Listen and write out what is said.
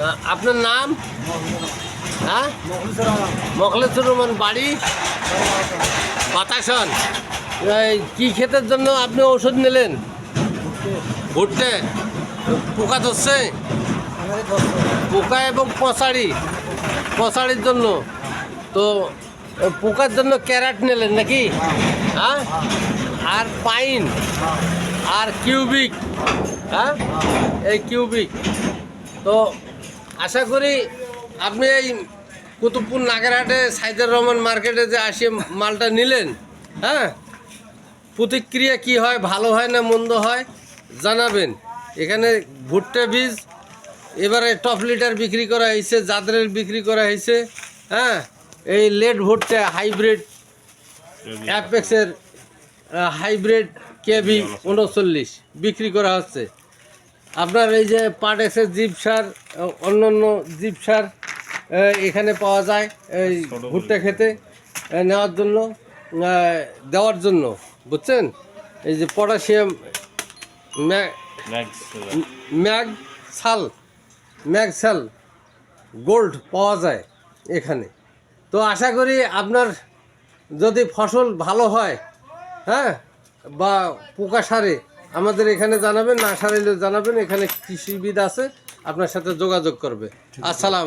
আহ, আপনার নাম? হ্যাঁ? মখলেসুর রহমান বাড়ি? বাতাসন। কি ক্ষেতের জন্য আপনি ওষুধ নিলেন? ভুট্টে। পোকা ধরছে? পোকা এবং পঁচাড়ি। পঁচাড়ির জন্য। তো পোকার জন্য ক্যারাট নিলেন নাকি? হ্যাঁ? আর পাইন? আর কিউবিক হ্যাঁ? এই কিউবিক। তো আশা করি আপনি এই কুতুবপুর নাগেরহাটে সাইদুর রহমান মার্কেটে যে আসে মালটা নিলেন হ্যাঁ? প্রতিক্রিয়া কি হয়, ভালো হয় না মন্দ হয়, জানাবেন। এখানে ভুট্টা বীজ, এবারে টপ লিটার বিক্রি করা হয়েছে জাদরের বিক্রি করা হয়েছে হ্যাঁ? এই লেট ভুট্টা হাইব্রিড, অ্যাপেক্সের হাইব্রিড কেভি উনচল্লিশ বিক্রি করা হচ্ছে। আপনার এই যে পাটেক্সের জিপ সার অন্য অন্য জিপ সার এখানে পাওয়া যায় এই ভুট্টা খেতে নেওয়ার জন্য দেওয়ার জন্য বুঝছেন? এই যে পটাশিয়াম ম্যাগ সাল ম্যাগ সাল গোল্ড পাওয়া যায় এখানে। তো আশা করি আপনার যদি ফসল ভালো হয় হ্যাঁ বা পোকা সারে আমাদের এখানে জানাবেন না সারাইলেও জানাবেন এখানে কৃষিবিদ আছে আপনার সাথে যোগাযোগ করবে। আসসালাম